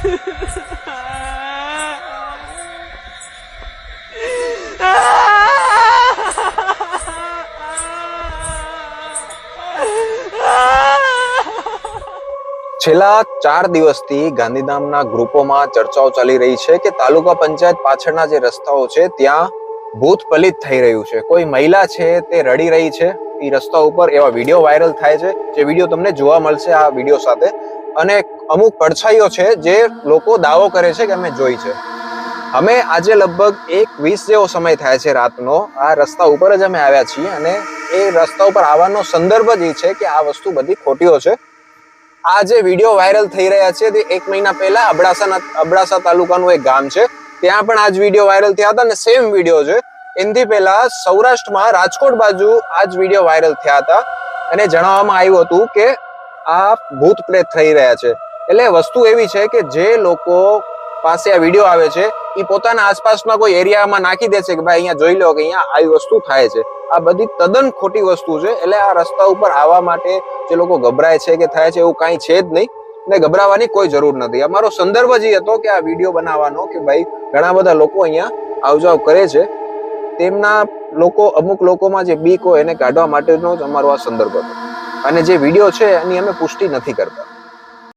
છેલ્લા ચાર દિવસથી ગાંધીધામના ગ્રુપોમાં ચર્ચાઓ ચાલી રહી છે કે તાલુકા પંચાયત પાછળના જે રસ્તાઓ છે, ત્યાં ભૂત પલિત થઈ રહ્યું છે. કોઈ મહિલા છે તે રડી રહી છે? એ રસ્તા ઉપર એવા વીડિયો વાયરલ થાય છે, જે વીડિયો તમને જોવા મળશે આ વીડિયો સાથે. અને અમુક પડછાઈઓ છે જે લોકો દાવો કરે છે કે અમે જોઈ છે. અમે આજે લગભગ એક વીસ જેવો સમય થાય છે રાતનો. આ રસ્તા ઉપર જ અમે આવ્યા છીએ અને એ રસ્તા ઉપર આવવાનો સંદર્ભ જ એ છે કે આ વસ્તુ બધી ખોટીઓ છે. આ જે વીડિયો વાયરલ થઈ રહ્યા છે તે એક મહિના પહેલા અબડાસા અબડાસા તાલુકાનું એક ગામ છે. ત્યાં પણ આ જ વીડિયો વાયરલ થયા હતા અને સેમ વીડિયો છે. એનાથી પહેલા સૌરાષ્ટ્રમાં રાજકોટ બાજુ આ જ વીડિયો વાયરલ થયા હતા અને જણાવવામાં આવ્યું હતું કે આ ભૂત પ્રેત થઈ રહ્યા છે. એટલે વસ્તુ એવી છે કે જે લોકો પાસે આ વીડિયો આવે છે એ પોતાના આસપાસના કોઈ એરિયામાં નાખી દે છે કે ભાઈ અહીંયા જોઈ લો કે અહીંયા આવી વસ્તુ થાય છે. આ બધી તદ્દન ખોટી વસ્તુ છે. એટલે આ રસ્તા ઉપર આવવા માટે જે લોકો ગભરાય છે કે થાય છે એવું કાંઈ છે જ નહીં ને ગભરાવાની કોઈ જરૂર નથી. અમારો સંદર્ભ જ હતો કે આ વીડિયો બનાવવાનો કે ભાઈ ઘણા બધા લોકો અહીંયા આવજાવ કરે છે. તેમના લોકો, અમુક લોકોમાં જે બીક હોય એને કાઢવા માટેનો જ અમારો આ સંદર્ભ હતો. અને જે વીડિયો છે એની અમે પુષ્ટિ નથી કરતા.